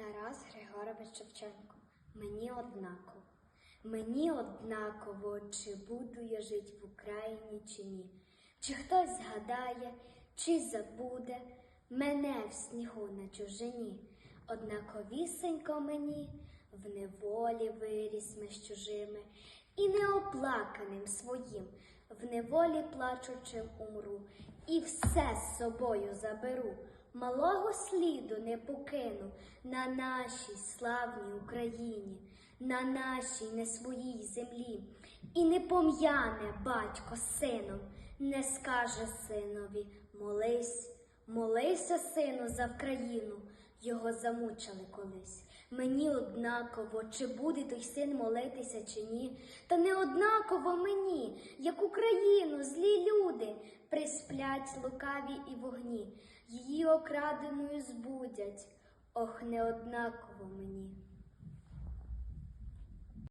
Тарас Григорович Шевченко. Мені однаково. Мені однаково, чи буду я жить в Україні, чи ні. Чи хтось згадає, чи забуде мене в снігу на чужині. Однаковісенько мені в неволі виріс ми з чужими, і неоплаканим своїм, в неволі плачучим умру, і все з собою заберу. Малого сліду не покину на нашій славній Україні, на нашій не своїй землі, і не пом'яне батько сином, не скаже синові молись, молися, сину, за Вкраїну. Його замучили колись. Мені однаково, чи буде той син молитися, чи ні. Та не однаково мені, як Україну, злі люди присплять лукаві і вогні, її окраденою збудять. Ох, неоднаково мені.